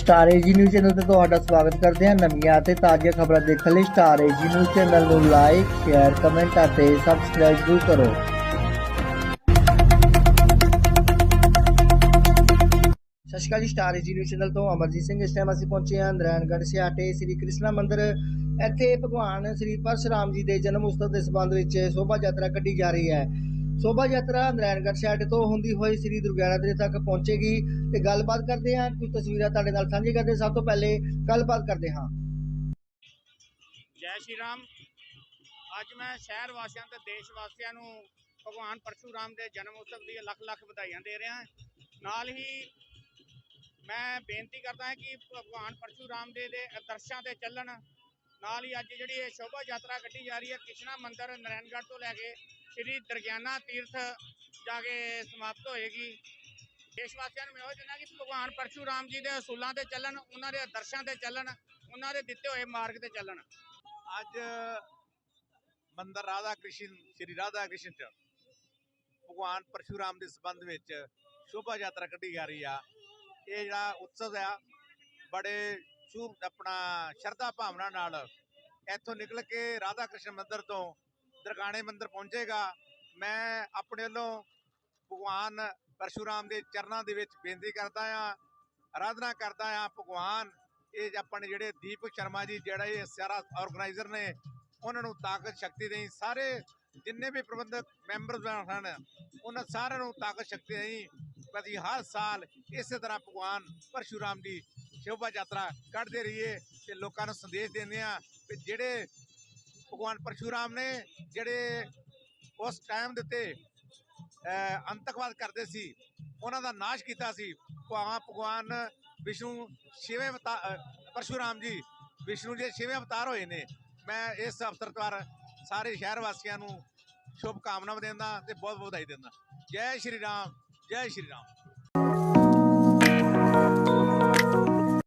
Star AG news channel ਤੇ ਤੁਹਾਡਾ ਸਵਾਗਤ ਕਰਦੇ ਹਾਂ ਨਵੀਆਂ ਅਤੇ ਤਾਜ਼ੀਆਂ ਖਬਰਾਂ ਦੇਖਣ ਲਈ ਸਟਾਰ ਏਜੀ ਨਿਊਜ਼ ਚੈਨਲ ਨੂੰ ਲਾਈਕ ਸ਼ੇਅਰ ਕਮੈਂਟ ਅਤੇ ਸਬਸਕ੍ਰਾਈਬ ਜ਼ਰੂਰ ਕਰੋ। ਸਤਿ ਸ਼੍ਰੀ ਅਕਾਲ ਜੀ ਸਟਾਰ ਏਜੀ ਨਿਊਜ਼ ਚੈਨਲ ਤੋਂ ਅਮਰਜੀਤ ਸਿੰਘ। ਇਸ ਟਾਈਮ ਅਸੀਂ ਪਹੁੰਚੇ ਹਾਂ ਨਰੈਣਗੜ੍ਹ ਸਿਆਟੇ ਸ੍ਰੀ ਕ੍ਰਿਸ਼ਨਾ ਮੰਦਿਰ। ਇੱਥੇ ਭਗਵਾਨ ਸ੍ਰੀ ਪਰਸ਼ੁਰਾਮ ਜੀ ਦੇ ਜਨਮ ਉਤਸਵ ਦੇ ਸਬੰਧ ਵਿੱਚ ਸ਼ੋਭਾ ਯਾਤਰਾ ਕੱਢੀ ਜਾ ਰਹੀ ਹੈ। ਸ਼ੋਭਾ ਯਾਤਰਾ ਨਰੈਣਗੜ੍ਹ ਸ਼ਹਿਰ ਤੋਂ ਹੁੰਦੀ ਹੋਈ ਸ੍ਰੀ ਦੁਰਗਿਆਨਾ ਦੇ ਤੱਕ ਪਹੁੰਚੇਗੀ ਤੇ ਗੱਲਬਾਤ ਕਰਦੇ ਹਾਂ। ਕੁਝ ਤਸਵੀਰਾਂ ਤੁਹਾਡੇ ਨਾਲ ਸਾਂਝੀ ਕਰਦੇ ਸਭ ਤੋਂ ਪਹਿਲੇ ਗੱਲਬਾਤ ਕਰਦੇ ਹਾਂ। ਜੈ ਸ਼੍ਰੀ ਰਾਮ। ਅੱਜ ਮੈਂ ਸ਼ਹਿਰ ਵਾਸੀਆਂ ਤੇ ਦੇਸ਼ ਵਾਸੀਆਂ ਨੂੰ ਭਗਵਾਨ ਪਰਸ਼ੂਰਾਮ ਦੇ ਜਨਮ ਉਤਸਵ ਦੀ ਲੱਖ ਲੱਖ ਵਧਾਈਆਂ ਦੇ ਰਿਹਾ ਨਾਲ ਹੀ ਮੈਂ ਬੇਨਤੀ ਕਰਦਾ ਹਾਂ ਕਿ ਭਗਵਾਨ ਪਰਸ਼ੂਰਾਮ ਦੇ ਦੇ ਆਦਰਸ਼ਾਂ ਤੇ ਚੱਲਣ ਨਾਲ ਹੀ ਅੱਜ ਜਿਹੜੀ ਇਹ ਸ਼ੋਭਾ ਯਾਤਰਾ ਕੱਢੀ ਜਾ ਰਹੀ ਹੈ, ਕ੍ਰਿਸ਼ਨਾ ਮੰਦਿਰ ਨਰੈਣਗੜ੍ਹ ਤੋਂ ਲੈ ਕੇ ਸ੍ਰੀ ਦਰਗਿਆਨਾ ਤੀਰਥ ਜਾ ਕੇ ਸਮਾਪਤ ਹੋਏਗੀ। ਦੇਸ਼ ਵਾਸੀਆਂ ਨੂੰ ਮੈਂ ਇਹੋ ਚਾਹੁੰਦਾ ਕਿ ਭਗਵਾਨ ਪਰਸ਼ੂਰਾਮ ਜੀ ਦੇ ਅਸੂਲਾਂ ਤੇ ਚੱਲਣ, ਉਹਨਾਂ ਦੇ ਆਦਰਸ਼ਾਂ ਤੇ ਚੱਲਣ, ਉਹਨਾਂ ਦੇ ਦਿੱਤੇ ਹੋਏ ਮਾਰਗ ਤੇ ਚੱਲਣ। ਅੱਜ ਮੰਦਰ ਰਾਧਾ ਕ੍ਰਿਸ਼ਨ, ਸ਼੍ਰੀ ਰਾਧਾ ਕ੍ਰਿਸ਼ਨ ਚ ਭਗਵਾਨ ਪਰਸ਼ੂਰਾਮ ਦੇ ਸੰਬੰਧ ਵਿੱਚ ਸ਼ੋਭਾ ਯਾਤਰਾ ਕੱਢੀ ਜਾ ਰਹੀ ਆ। ਇਹ ਜਿਹੜਾ ਉਤਸਵ ਆ, ਬੜੇ ਸ਼ੂ ਆਪਣਾ ਸ਼ਰਧਾ ਭਾਵਨਾ ਨਾਲ ਇੱਥੋਂ ਨਿਕਲ ਕੇ ਰਾਧਾ ਕ੍ਰਿਸ਼ਨ ਮੰਦਿਰ ਤੋਂ ਦਰਗਾਣੇ ਮੰਦਿਰ ਪਹੁੰਚੇਗਾ। ਮੈਂ ਆਪਣੇ ਵੱਲੋਂ ਭਗਵਾਨ ਪਰਸ਼ੂਰਾਮ ਦੇ ਚਰਨਾਂ ਦੇ ਵਿੱਚ ਬੇਨਤੀ ਕਰਦਾ ਆ ਆਰਾਧਨਾ ਕਰਦਾ ਆ ਭਗਵਾਨ, ਇਹ ਆਪਣੇ ਜਿਹੜੇ ਦੀਪਕ ਸ਼ਰਮਾ ਜੀ, ਜਿਹੜਾ ਇਹ ਸਾਰਾ ਆਰਗੇਨਾਈਜ਼ਰ ਨੇ, ਉਹਨਾਂ ਨੂੰ ਤਾਕਤ, ਸ਼ਕਤੀ ਦੇਈ, ਸਾਰੇ ਜਿੰਨੇ ਵੀ ਪ੍ਰਬੰਧਕ ਮੈਂਬਰ ਹਨ, ਉਹਨਾਂ ਸਾਰਿਆਂ ਨੂੰ ਤਾਕਤ, ਸ਼ਕਤੀ ਦੇਈ, ਅਸੀਂ ਹਰ ਸਾਲ ਇਸੇ ਤਰ੍ਹਾਂ ਭਗਵਾਨ ਪਰਸ਼ੂਰਾਮ ਦੀ ਸ਼ੋਭਾ ਯਾਤਰਾ ਕੱਢਦੇ ਰਹੀਏ ਤੇ ਲੋਕਾਂ ਨੂੰ ਸੰਦੇਸ਼ ਦਿੰਦੇ ਆ ਕਿ ਜਿਹੜੇ ਭਗਵਾਨ ਪਰਸ਼ੂਰਾਮ ਨੇ ਜਿਹੜੇ ਉਸ ਟਾਈਮ ਦੇ ਉੱਤੇ ਅਹ, ਅੰਤਕਵਾਦ ਕਰਦੇ ਸੀ ਉਹਨਾਂ ਦਾ ਨਾਸ਼ ਕੀਤਾ ਸੀ ਭਾਵਾਂ ਭਗਵਾਨ ਵਿਸ਼ਨੂੰ ਛੇਵੇਂ ਅਵਤਾ- ਅਹ ਪਰਸ਼ੂਰਾਮ ਜੀ ਵਿਸ਼ਨੂੰ ਜੀ ਦੇ ਛੇਵੇਂ ਅਵਤਾਰ ਹੋਏ ਨੇ। ਮੈਂ ਇਸ ਅਵਸਰ ਪਰ ਸਾਰੇ ਸ਼ਹਿਰ ਵਾਸੀਆਂ ਨੂੰ ਸ਼ੁਭ ਕਾਮਨਾਵਾਂ ਦਿੰਦਾ ਤੇ ਬਹੁਤ ਬਹੁਤ ਵਧਾਈ ਦਿੰਦਾ। ਜੈ ਸ਼੍ਰੀ ਰਾਮ ਜੈ ਸ਼੍ਰੀ ਰਾਮ।